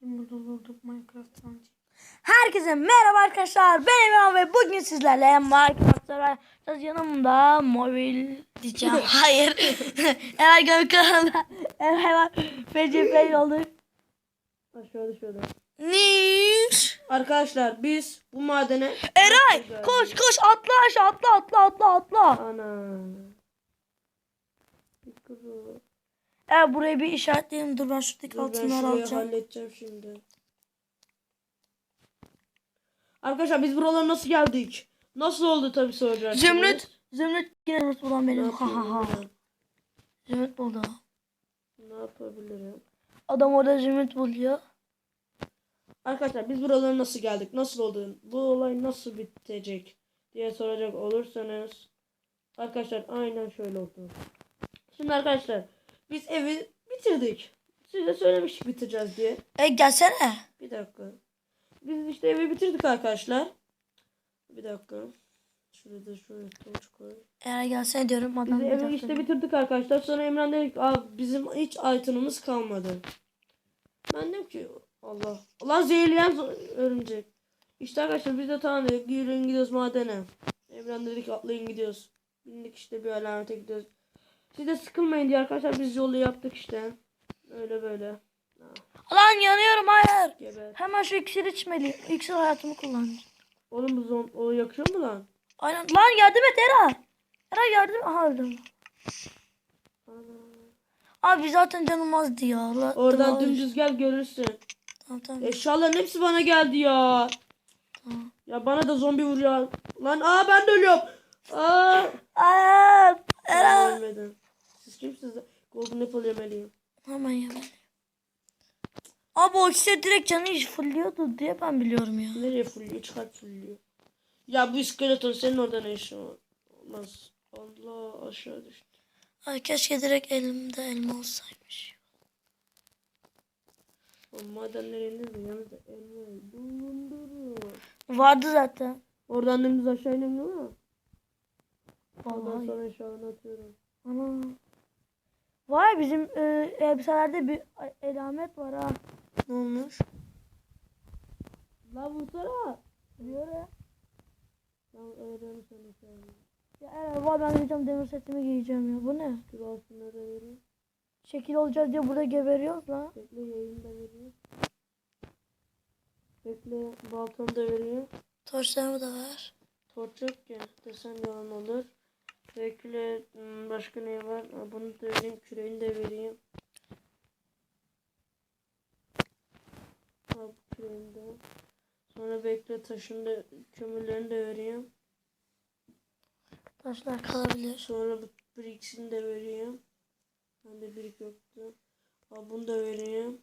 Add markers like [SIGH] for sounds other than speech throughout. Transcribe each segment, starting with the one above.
Burada durduk Minecraft'tan. Herkese merhaba arkadaşlar. Ben Emrah ve bugün sizlerle Minecraft'ta yapacağız. Yanımda mobil diyeceğim. [LAUGHS] Hayır. [LAUGHS] Eray Gökhan'la Eray var. Feci fail oldu. Aşağıda şöyle. Niş. Arkadaşlar biz bu madene... Eray koş koş atla aşağı atla atla atla atla. Ana. Bir kızı. Eray burayı bir işaretleyelim. Dur ben şuradaki Dur altınları alacağım. halledeceğim şimdi. Arkadaşlar biz buralara nasıl geldik? Nasıl oldu tabii soracaksınız. Zümrüt. Zümrüt yine Zümrüt bulan benim. Ha ha ha. Zümrüt buldu. Ne yapabilirim? Adam orada Zümrüt buluyor. Arkadaşlar biz buralara nasıl geldik? Nasıl oldu? Bu olay nasıl bitecek? diye soracak olursanız arkadaşlar aynen şöyle oldu. Şimdi arkadaşlar biz evi bitirdik. Size söylemiştik bitireceğiz diye. E gelsene. Bir dakika. Biz işte evi bitirdik arkadaşlar. Bir dakika. Şurada şöyle torç koy. Eğer gelsene diyorum adam Biz bir evi dakika. işte bitirdik arkadaşlar. Sonra Emran dedi ki Aa, bizim hiç item'ımız kalmadı. Ben dedim ki Allah. Allah zehirleyen örümcek. İşte arkadaşlar biz de tamam dedik. Yürüyün gidiyoruz madene. Emran dedi ki atlayın gidiyoruz. Bindik işte bir alamete gidiyoruz. Siz de sıkılmayın diye arkadaşlar biz yolu yaptık işte. Öyle böyle. Lan yanıyorum hayır. Geber. Hemen şu iksir içmeliyim. İksir hayatımı kullanacağım. Oğlum bu zon o yakıyor mu lan? Aynen. Lan yardım et Era. Era yardım. Aha öldüm. Abi zaten canım azdı ya. Allah, Oradan tamam. dümdüz gel görürsün. Tamam tamam. Eşyaların hepsi bana geldi ya. tamam. Ya bana da zombi vuruyor. Lan aa ben de ölüyorum. Aa. Ben Era. ölmedim. Siz kimsiniz? Golden Apple yemeliyim. Hemen yemedim. Abi o iksir direkt canı iş fulluyordu diye ben biliyorum ya. Nereye fulluyor? Çıkart fulluyor. Ya bu iskeleton senin orada ne işin var? Olmaz. Allah aşağı düştü. Ay keşke direkt elimde elma olsaymış. O madenler indir mi? Yalnız da elmayı bulundurun. Vardı zaten. Oradan dümdüz aşağı inemiyor mu? Ondan sonra eşyalarını atıyorum. Ana. Vay bizim e, elbiselerde bir elamet var ha. Ne olmuş? La vursana. Diyor ya. Lan öğren sen eşyalarını. Ya evet, vay ben gideceğim demir setimi giyeceğim ya. Bu ne? Şunları vereyim. Şekil olacağız diye burada geberiyoruz lan. Bekle yayını da vereyim. Bekle baltamı da vereyim. Torçlarımı da ver. Torç yok ki desem yalan olur. Bekle hmm, başka ne var? Bunu da vereyim. Küreğini de vereyim. Al bu küreğini de. Sonra bekle taşını da kömürlerini de vereyim. Taşlar kalabilir. Sonra bu bricks'ini de vereyim. Bende brick yoktu. Al bunu da vereyim.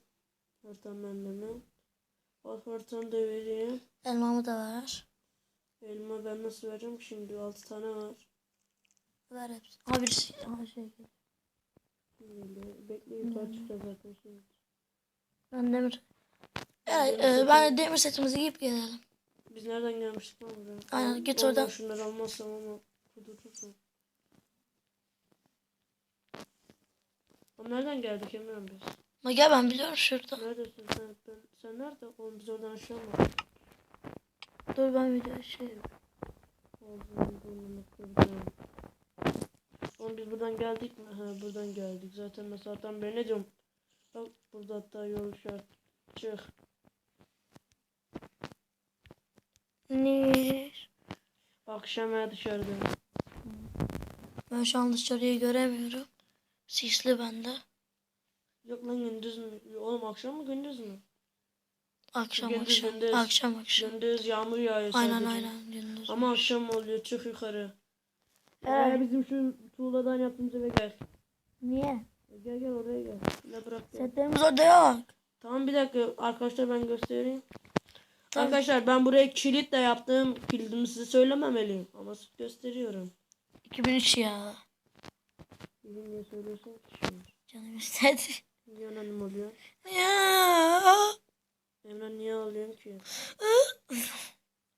Ortam bende mi? Ortamı da vereyim. Elmamı da ver. Elma ben nasıl vereceğim şimdi? 6 tane var. Ver hepsini. Ha bir şey. Ha şey. Böyle kaç çıkacak zaten şimdi. Ben demir. Evet, e, ben de demir setimizi giyip gelelim. Biz nereden gelmiştik lan buraya? Aynen, git oradan. Şunları almazsam ama kudurtursam. Oğlum nereden geldik Emre biz? Ma gel ben biliyorum şurada. Neredesin sen? Ben, sen nerede? Oğlum biz oradan aşağı mı? Dur ben video şey. Ağzını burnunu kırdım. Oğlum biz buradan geldik mi? Ha buradan geldik. Zaten mesafeden beri ne diyorum? Bak burada hatta yol şart. Çık. Ne? Akşam ya dışarıda. Ben şu an dışarıyı göremiyorum. Sisli bende. Yok lan gündüz mü? Oğlum akşam mı gündüz mü? Akşam Gündüz, akşam. gündüz. Akşam akşam. Gündüz yağmur yağıyor Aynen sadece. aynen gündüz. Ama akşam oluyor çık yukarı. Evet. Ee, bizim şu tuğladan yaptığımız eve gel. Niye? Gel gel oraya gel. Ne bırak gel. Setlerimiz orada yok. Tamam bir dakika arkadaşlar ben göstereyim. Tamam. Arkadaşlar ben buraya kilit de yaptım. Kilidimi size söylememeliyim. Ama gösteriyorum. 2003 ya. Bizim niye söylüyorsun ki şimdi? Canım istedi. Niye anonim oluyor? Ya. Emre niye ağlıyorsun ki?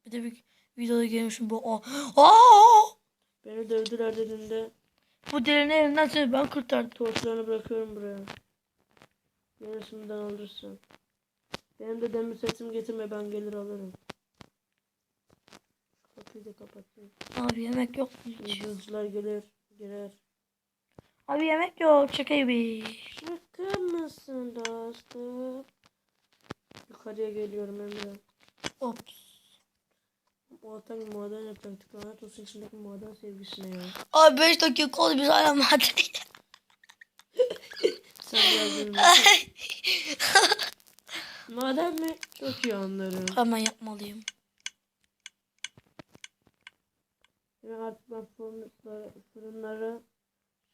Bir de bir videoda görmüşüm bu. Aa! Beni dövdüler dediğinde Bu delinin elinden seni ben kurtardım. torçlarını bırakıyorum buraya. Neresinden alırsın. Benim de demir setimi getirme ben gelir alırım. Kapıyı da kapatayım. Abi yemek yok mu hiç? Hızlılar gelir. Girer. Abi yemek yok şaka gibi. Şaka mısın dostum? Yukarıya geliyorum Emre. Ops. O atan maden yapacaktık. Lanet olsun içindeki maden sevgisine ya. Abi 5 dakika oldu biz hala maden. [LAUGHS] Sen? Maden mi? Çok iyi anlarım. Hemen yapmalıyım. Ve artık ben fırınları, fırınları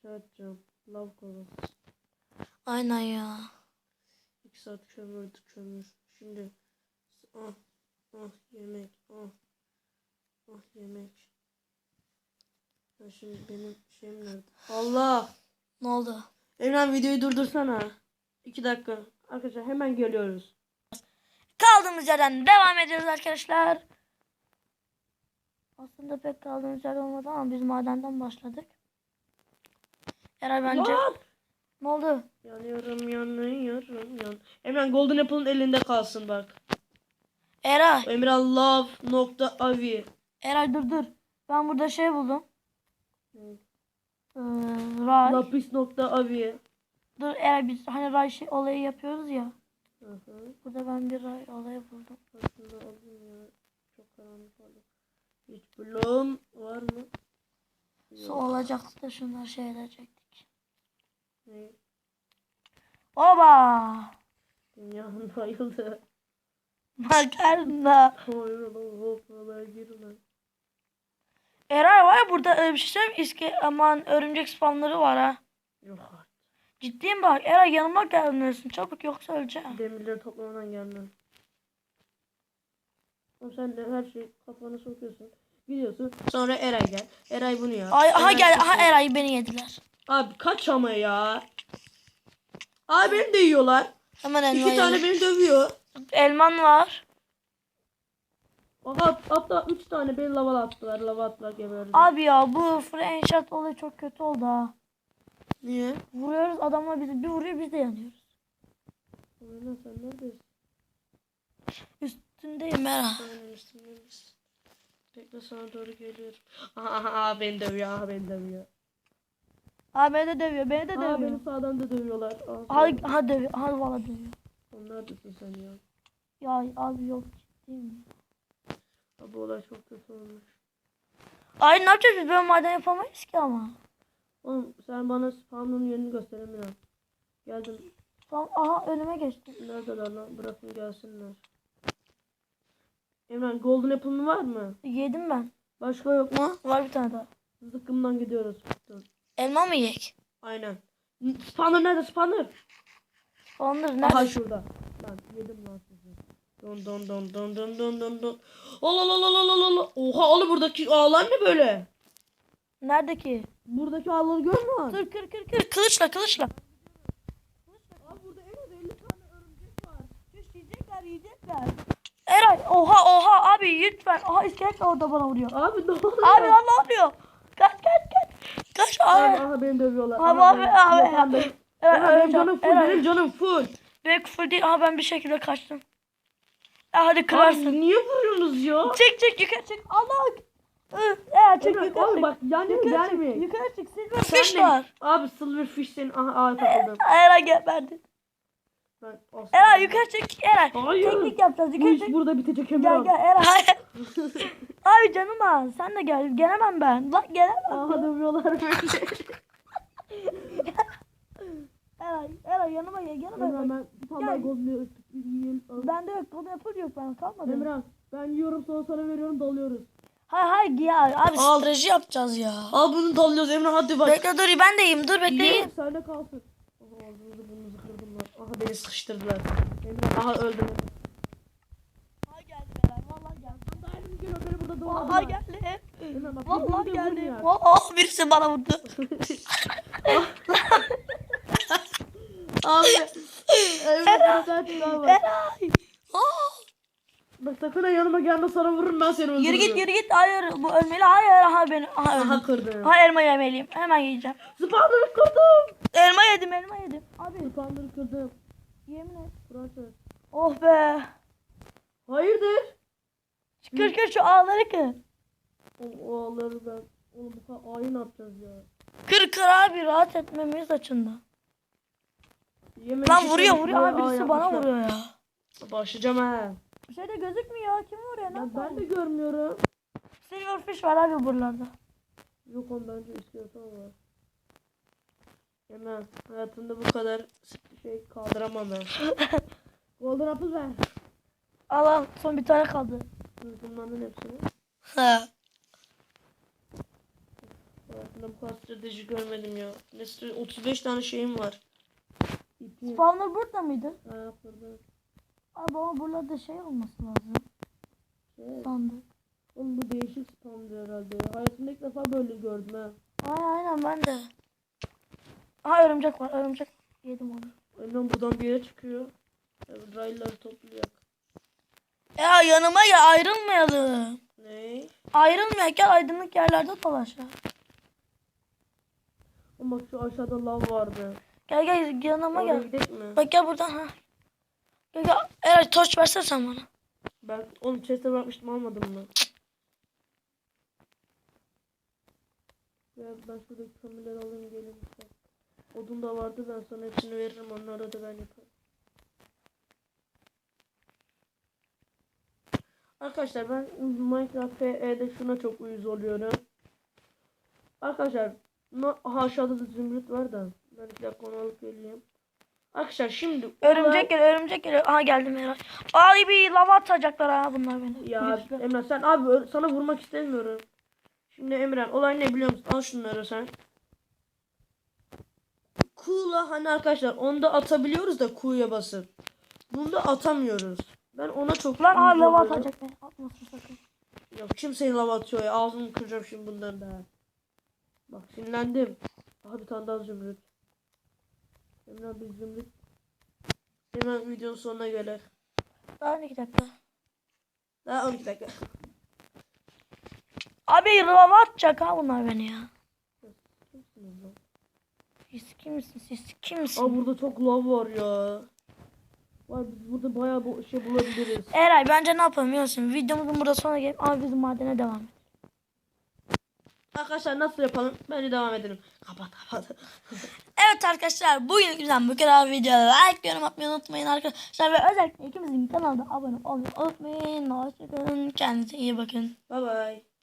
şey yapacağım. Lav kovası. Aynen ya. 2 saat kömürdü kömür. Şimdi ah ah yemek ah ah yemek. Ya şimdi benim şeyim nerede? Allah! Ne oldu? Emran videoyu durdursana. 2 dakika. Arkadaşlar hemen geliyoruz. Kaldığımız yerden devam ediyoruz arkadaşlar. Aslında pek kaldığımız yer olmadı ama biz madenden başladık. Eray bence... Lan! Ne oldu? Yanıyorum yanıyorum yan. Emran Golden Apple'ın elinde kalsın bak. Eray. Emran love nokta avi. Eray dur dur. Ben burada şey buldum. Hı. Ee, ray. Lapis nokta avi. Dur Eray biz hani ray şey olayı yapıyoruz ya. Hı hı. Burada ben bir ray olayı buldum. Aslında alayım ya. Çok karanlık oldu. Hiç bloğum var mı? Su olacaktı da şunları şey edecektik. Ne? Oba! Dünyam bayıldı. Makarna. Hayır lan hoplalar gir lan. Eray var ya burada e, bir şey söyleyeyim? İske, aman örümcek spamları var ha. Yok artık. Ciddiyim bak. Eray yanıma gelmiyorsun. Çabuk yoksa öleceğim. Demirleri toplamadan gelmem. Oğlum sen de her şeyi kafana sokuyorsun. Gidiyorsun. Sonra Eray gel. Eray bunu yap. Ay, aha Eray gel. Aha. Eray beni yediler. Abi kaç ama ya. Abi beni de yiyorlar. Hemen elma İki tane beni dövüyor. Elman var. Aha, hatta üç tane beni lava attılar. Lava attılar geberdim. Abi ya bu Franchise olayı çok kötü oldu ha. Niye? Vuruyoruz adamlar bizi bir vuruyor biz de yanıyoruz. Oyna sen neredesin? Üstündeyim Eray. Aynen üstündeyiz. Bekle sana doğru geliyorum. [LAUGHS] Aha, beni dövüyor. Aha beni dövüyor. Abi beni de dövüyor beni de Aha dövüyor. beni sağdan da dövüyorlar. Aha, Aha, dövüyor. Aha valla dövüyor. Oğlum neredesin sen ya? Ya abi yok ciddiyim. Abi olay çok kötü olmuş. Ay ne yapacağız biz böyle maden yapamayız ki ama. Oğlum sen bana spawn'ın yerini göster Emine. Geldim. Tamam aha önüme geçti. Neredeler lan? Bırakın gelsinler. Emran Golden Apple'ın var mı? Yedim ben. Başka yok mu? Var bir tane daha. Zıkkımdan gidiyoruz. Dur. Elma mı yiyek? Aynen. Spawner nerede Spawner? Aha nerede? şurada. Lan yedim lan. Don don don don don don don don. Allah Allah Allah Allah Allah. Oha oğlum buradaki ağlar ne böyle? Nerede ki? Buradaki ağları görmüyor musun? Kır kır kır kır. Kılıçla kılıçla. Abi burada en az 50 tane örümcek var. Yiyecekler yiyecekler. Eray oha oha abi lütfen. Aha iskelet de orada bana vuruyor. Abi ne oluyor? Abi lan ne oluyor? Kaç kaç kaç. Kaç Abi, abi. aha beni dövüyorlar. Abi, Aha, abi, abi, Yok, abi. Eray, Aha, benim canım full. Eray. Benim canım full. Benim küfür değil. Aha ben bir şekilde kaçtım. Hadi kırarsın. Abi niye vuruyorsunuz ya? Çık çık yukarı çık. Allah. Ya çık Emre, yukarı çık. bak yani Yukarı gelme. Yukarı çık. Silver fish var. Abi Silverfish senin aha ağa takıldım. [LAUGHS] Eray geberdi. Ben asla- Eray yukarı çık. Eray. Hayır. Teknik yapacağız. Bu Yukarı iş çık. burada bitecek Gel Emre. gel Eray. Abi [LAUGHS] canım az. Sen de gel. Gelemem ben. Bak gelemem. Aha dövüyorlar beni. [LAUGHS] Eray. Eray yanıma gel. Yanıma gel. ben Gel. gozluyor. Yiyelim. Bende yok. Bunu yapıl yok. Ben kalmadı. Emre ben yiyorum sonra sana veriyorum dalıyoruz. Hay hay ya. Abi Al. strateji yapacağız ya. Al bunu dalıyoruz Emre hadi bak. Bekle dur ben de yiyeyim. Dur bekleyin. Yiyelim sende kalsın. Aha ağzınızı burnunuzu kırdılar. Aha beni sıkıştırdılar. Emre aha öldüm. Aha geldi Eray. Vallahi geldi. Dayanım geliyor beni burada doğradılar. Vallahi geldi. Vallahi geldi. Vallahi birisi bana vurdu. [LAUGHS] Abi. Emre sen çık abi. Eray. Bak sakın ha yanıma gelme sana vururum ben seni öldürürüm. Yürü git yürü git. Hayır bu ölmeli. Hayır aha beni. Öldüm. Aha kırdım. Aha elma yemeliyim. Hemen yiyeceğim. Spawnları kırdım. Elma yedim elma yedim. Abi Spawnları kırdım. yemin et. Burası. Oh be. Hayırdır? Kır kır şu ağları kır. O, o ağları ben. Oğlum bu kadar ayı ne yapacağız ya? Kır kır abi rahat etmemiz açında. Yemek Lan vuruyor vuruyor abi birisi bana vuruyor ya. Başlayacağım ha. Bir şey de gözükmüyor. Kim vuruyor? Ne Ben, ben de görmüyorum. Silverfish var abi buralarda. Yok oğlum bence istiyorsan var. Hemen hayatımda bu kadar şey kaldıramam ben. [LAUGHS] Golden apple ver. Al al son bir tane kaldı. Kullandın hepsini. Ha. Hayatımda bu kadar strateji görmedim ya. Stre- 35 tane şeyim var. İpi. Spawner burada mıydı? Ha yaptırdım. Abi ama buralarda şey olması lazım. Şey. Sandık. Oğlum bu değişik spamdı herhalde. ya. Hayatımda ilk defa böyle gördüm ha. Aynen aynen ben de. Aha örümcek var örümcek. Yedim onu. Önden buradan bir yere çıkıyor. Evet, rayları topluyor. Ya yanıma ya ayrılmayalım. Ne? Ayrılmayak gel aydınlık yerlerde dolaş ya. Ama bak şu aşağıda lav vardı. Gel gel yanıma Oraya gel. gidelim mi? Bak gel buradan ha. Gel. Eğer torç versene sen bana. Ben onu chest'e bırakmıştım almadım mı? Ya ben şuradaki kömürleri alayım gelin. Odun da vardı ben sana hepsini veririm onları da ben yaparım. Arkadaşlar ben Minecraft PE'de şuna çok uyuz oluyorum. Arkadaşlar no, aşağıda da zümrüt var da ben bir dakika onu alıp geleyim. Arkadaşlar şimdi Örümcek geliyor örümcek geliyor. Aha geldim Eray. Ay bir lava atacaklar ha bunlar beni. Ya Güçlü. Emre sen abi sana vurmak istemiyorum. Şimdi Emre olay ne biliyor musun? Al şunları sen. Kuğla hani arkadaşlar onda atabiliyoruz da Q'ya basıp. Bunda atamıyoruz. Ben ona çok Lan uyuz lava oluyorum. atacak beni. Atmasın sakın. Yok kimseyi lava atıyor ya. Ağzını kıracağım şimdi bundan da. Bak sinirlendim. Aha bir tane daha zümrüt. Emre bir zümrüt. Hemen videonun sonuna göre. Daha iki dakika. Daha 12 dakika. Abi lava atacak ha bunlar beni ya. Siz kimsin siz kimsin? Aa burada çok lav var ya. Var biz burada bayağı bu şey bulabiliriz. Eray bence ne musun? Videomuzun burada sonuna gelip abi bizim madene devam et. Arkadaşlar nasıl yapalım? Bence devam edelim. Kapat kapat. [LAUGHS] Evet arkadaşlar bugün güzel bu kadar video like yorum atmayı unutmayın arkadaşlar ve özellikle ikimizin kanalda abone olmayı unutmayın. Hoşçakalın kendinize iyi bakın. bye bye.